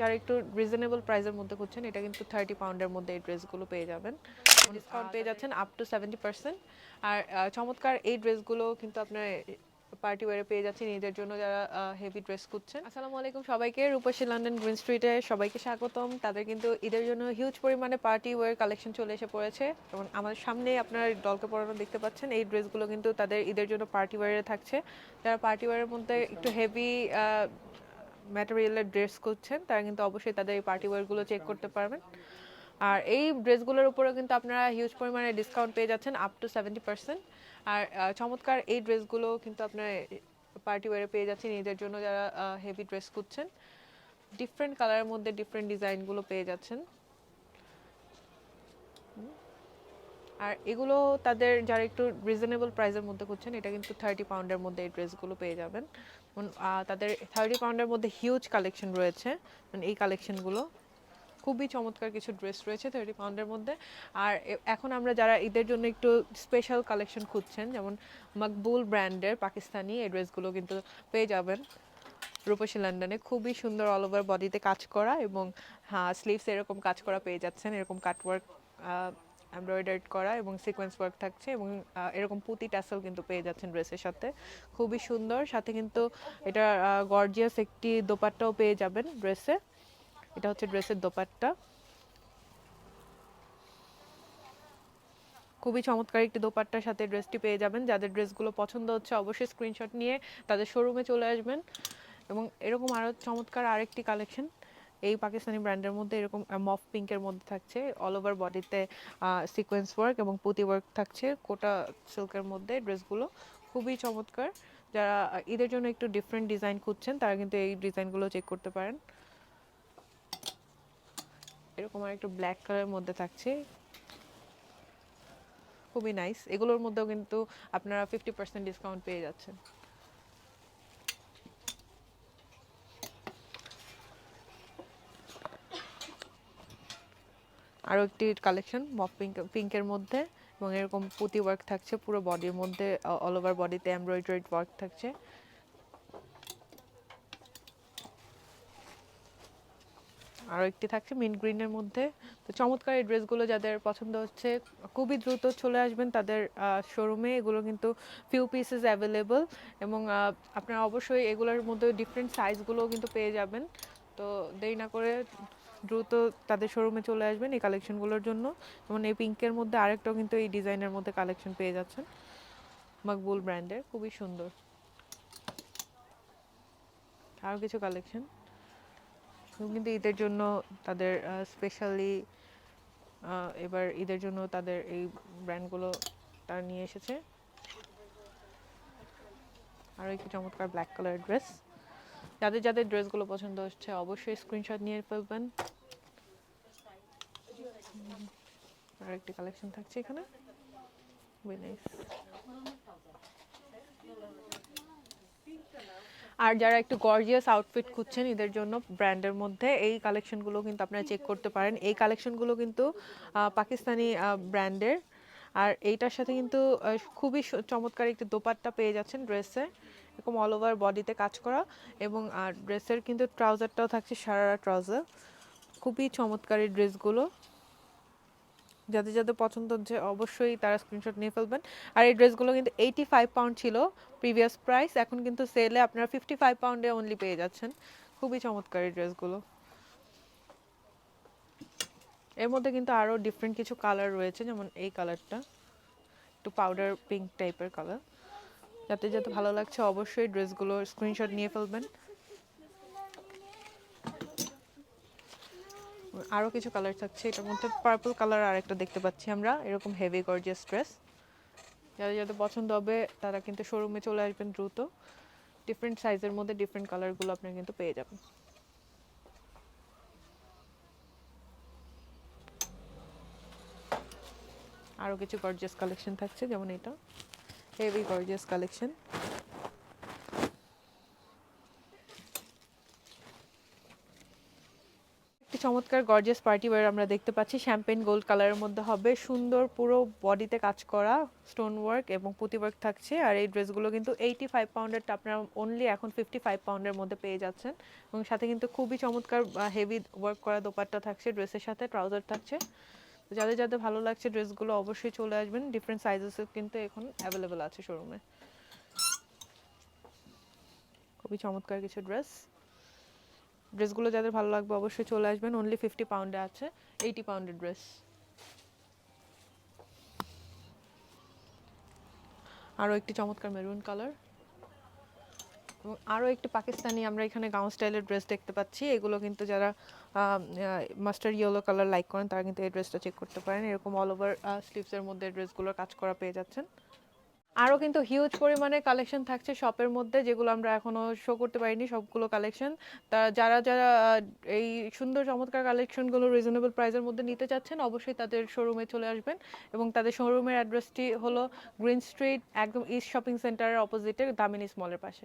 যারা একটু রিজনেবল প্রাইসের মধ্যে খুঁজছেন এটা কিন্তু থার্টি পাউন্ডের মধ্যে এই ড্রেসগুলো পেয়ে যাবেন। ডিসকাউন্ট পেয়ে যাচ্ছেন আপ টু সেভেন্টি পার্সেন্ট আর চমৎকার এই ড্রেসগুলো কিন্তু আপনার পার্টি ওয়ারে পেয়ে যাচ্ছেন। ঈদের জন্য যারা হেভি ড্রেস খুঁজছেন। আসসালামু আলাইকুম সবাইকে। রূপসী লন্ডন গ্রিন স্ট্রিটে সবাইকে স্বাগতম। তাদের কিন্তু ঈদের জন্য হিউজ পরিমাণে পার্টি ওয়ার কালেকশন চলে এসে পড়েছে। এবং আমাদের সামনে আপনারা ডলকে পরানো দেখতে পাচ্ছেন। এই ড্রেসগুলো কিন্তু তাদের ঈদের জন্য পার্টি ওয়ারে থাকছে। যারা পার্টি ওয়ারের মধ্যে একটু হেভি ম্যাটেরিয়ালের ড্রেস করছেন তারা কিন্তু অবশ্যই তাদের এই পার্টি ওয়ারগুলো চেক করতে পারবেন। আর এই ড্রেসগুলোর উপরেও কিন্তু আপনারা হিউজ পরিমাণে ডিসকাউন্ট পেয়ে যাচ্ছেন আপ টু সেভেন্টি পার্সেন্ট আর চমৎকার এই ড্রেসগুলো কিন্তু আপনারা পার্টি ওয়ারে পেয়ে যাচ্ছেন ঈদের জন্য যারা হেভি ড্রেস খুঁজছেন। ডিফারেন্ট কালারের মধ্যে ডিফারেন্ট ডিজাইনগুলো পেয়ে যাচ্ছেন। আর এগুলো তাদের যারা একটু রিজনেবল প্রাইসের মধ্যে খুঁজছেন, এটা কিন্তু থার্টি পাউন্ডের মধ্যে এই ড্রেসগুলো পেয়ে যাবেন। তাদের থার্টি পাউন্ডের মধ্যে হিউজ কালেকশন রয়েছে। মানে এই কালেকশনগুলো খুবই চমৎকার কিছু ড্রেস রয়েছে থার্টি পাউন্ডের মধ্যে। আর এখন আমরা যারা ঈদের জন্য একটু স্পেশাল কালেকশন খুঁজছেন, যেমন মকবুল ব্র্যান্ডের পাকিস্তানি এই ড্রেসগুলো কিন্তু পেয়ে যাবেন রূপসী লন্ডনে খুবই সুন্দর অল ওভার বডিতে কাজ করা এবং হ্যাঁ স্লিভস এরকম কাজ করা পেয়ে যাচ্ছেন, এরকম কাটওয়ার্ক এমব্রয়ডার্ড করা এবং সিকোয়েন্স ওয়ার্ক থাকছে এবং এরকম পুঁতি ট্যাসেল কিন্তু পেয়ে যাচ্ছেন ড্রেসের সাথে। খুবই সুন্দর, সাথে কিন্তু এটা গর্জিয়াস একটি দোপাট্টাও পেয়ে যাবেন ড্রেসে এটা হচ্ছে ড্রেসের দোপাট্টা। খুবই চমৎকার একটি দোপাট্টার সাথে ড্রেসটি পেয়ে যাবেন। যাদের ড্রেসগুলো পছন্দ হচ্ছে অবশ্যই স্ক্রিনশট নিয়ে তাদের শোরুমে চলে আসবেন। এবং এরকম আরও চমৎকার আরেকটি কালেকশন এই পাকিস্তানি ব্র্যান্ডের মধ্যে এরকম মফ পিঙ্কের মধ্যে থাকছে। অল ওভার বডিতে সিকোয়েন্স ওয়ার্ক এবং পুঁতি ওয়ার্ক থাকছে। কোটা সিল্কের মধ্যে ড্রেসগুলো খুবই চমৎকার। যারা ঈদের জন্য একটু ডিফারেন্ট ডিজাইন খুঁজছেন, তারা কিন্তু এই ডিজাইনগুলো চেক করতে পারেন। এরকম আর একটু ব্ল্যাক কালারের মধ্যে থাকছে। খুবই নাইস এগুলোর মধ্যেও কিন্তু আপনারা ফিফটি পার্সেন্ট ডিসকাউন্ট পেয়ে যাচ্ছেন। আরও একটি কালেকশন পিঙ্ক পিঙ্কের মধ্যে, এবং এরকম পুঁতি ওয়ার্ক থাকছে, পুরো বডির মধ্যে অল ওভার বডিতে এমব্রয়ডারিড ওয়ার্ক থাকছে। আরও একটি থাকছে মিন্ট গ্রিনের মধ্যে। তো চমৎকার এই ড্রেসগুলো যাদের পছন্দ হচ্ছে, খুবই দ্রুত চলে আসবেন তাদের শোরুমে এগুলো কিন্তু ফিউ পিসেস অ্যাভেলেবল এবং আপনারা অবশ্যই এগুলোর মধ্যে ডিফারেন্ট সাইজগুলোও কিন্তু পেয়ে যাবেন। তো দেরি না করে দ্রুত তাদের শোরুমে চলে আসবেন এই কালেকশনগুলোর জন্য। যেমন এই পিঙ্কের মধ্যে আরেকটাও কিন্তু এই ডিজাইনের মধ্যে কালেকশন পেয়ে যাচ্ছেন। মকবুল ব্র্যান্ডের খুবই সুন্দর। আরও কিছু কালেকশন কিন্তু ঈদের জন্য তাদের স্পেশালি এবার ঈদের জন্য তাদের এই ব্র্যান্ডগুলো তারা নিয়ে এসেছে। আরও একটি চমৎকার ব্ল্যাক কালার ড্রেস যাদের যাদের ড্রেসগুলো পছন্দ হচ্ছে অবশ্যই স্ক্রিনশট নিয়ে ফেলবেন। হুম, আর একটি কালেকশন থাকছে এখানে। আর যারা একটু গর্জিয়াস আউটফিট খুঁজছেন এদের জন্য ব্র্যান্ডের মধ্যে এই কালেকশনগুলো কিন্তু আপনারা চেক করতে পারেন। এই কালেকশনগুলো কিন্তু পাকিস্তানি ব্র্যান্ডের আর এইটার সাথে কিন্তু খুবই চমৎকার একটি দোপাট্টা পেয়ে যাচ্ছেন ড্রেসে এরকম অল ওভার বডিতে কাজ করা এবং, আর ড্রেসের কিন্তু ট্রাউজারটাও থাকছে, সারারা ট্রাউজার খুবই চমৎকার ড্রেসগুলো যাদের যাদের পছন্দ হচ্ছে অবশ্যই তারা স্ক্রিনশট নিয়ে ফেলবেন। আর এই ড্রেসগুলো কিন্তু এইটি ফাইভ পাউন্ড ছিল প্রিভিয়াস প্রাইস এখন কিন্তু সেলে আপনারা ফিফটি ফাইভ পাউন্ডে অনলি পেয়ে যাচ্ছেন। খুবই চমৎকার ড্রেসগুলো এর মধ্যে কিন্তু আরও ডিফারেন্ট কিছু কালার রয়েছে, যেমন এই কালারটা একটু পাউডার পিঙ্ক টাইপের কালার যাতে যাতে ভালো লাগছে, অবশ্যই ড্রেসগুলো স্ক্রিনশট নিয়ে ফেলবেন। আরও কিছু কালার থাকছে, এটার মধ্যে পার্পল কালার আর একটা দেখতে পাচ্ছি আমরা, এরকম হেভি গর্জিয়াস ড্রেস যাদের যাদের পছন্দ হবে, তারা কিন্তু শোরুমে চলে আসবেন দ্রুত। ডিফারেন্ট সাইজের মধ্যে ডিফারেন্ট কালারগুলো আপনারা কিন্তু পেয়ে যাবেন। আরও কিছু গর্জিয়াস কালেকশন থাকছে, যেমন এটা। হেভি গর্জিয়াস কালেকশন চমৎকার গর্জিয়াস পার্টি ওয়্যার আমরা দেখতে পাচ্ছি। শ্যাম্পেন গোল্ড কালারের মধ্যে হবে। সুন্দর পুরো বডিতে কাজ করা স্টোন ওয়ার্ক এবং পুঁতি ওয়ার্ক থাকছে। আর এই ড্রেসগুলো কিন্তু এইটি ফাইভ পাউন্ডেরটা আপনারা অনলি এখন ফিফটি ফাইভ পাউন্ডের মধ্যে পেয়ে যাচ্ছেন। এবং সাথে কিন্তু খুবই চমৎকার হেভি ওয়ার্ক করা দোপাট্টা থাকছে। ড্রেসের সাথে ট্রাউজার থাকছে। যাদের যাদের ভালো লাগছে ড্রেসগুলো অবশ্যই চলে আসবেন। ডিফারেন্ট সাইজেসের কিন্তু এখন অ্যাভেলেবেল আছে শোরুমে খুবই চমৎকার কিছু ড্রেস ড্রেসগুলো যাদের ভালো লাগবে অবশ্যই চলে আসবেন। অনলি ফিফটি পাউন্ডে আছে এইটি পাউন্ডের ড্রেস আরও একটি চমৎকার মেরুন কালার আরও একটি পাকিস্তানি আমরা এখানে গাউন স্টাইলের ড্রেস দেখতে পাচ্ছি। এগুলো কিন্তু যারা মাস্টার ইয়েলো কালার লাইক করেন, তারা কিন্তু এই ড্রেসটা চেক করতে পারেন। এরকম অল ওভার স্লিভসের মধ্যে ড্রেসগুলোর কাজ করা পেয়ে যাচ্ছেন। আরও কিন্তু হিউজ পরিমাণে কালেকশন থাকছে শপের মধ্যে, যেগুলো আমরা এখনও শো করতে পারিনি, সবগুলো কালেকশন তা যারা যারা এই সুন্দর চমৎকার কালেকশনগুলো রিজনেবল প্রাইসের মধ্যে নিতে চাচ্ছেন, অবশ্যই তাদের শোরুমে চলে আসবেন এবং তাদের শোরুমের অ্যাড্রেসটি হলো গ্রিন স্ট্রিট একদম ইস্ট শপিং সেন্টারের অপোজিটে দামিনী মলের পাশে।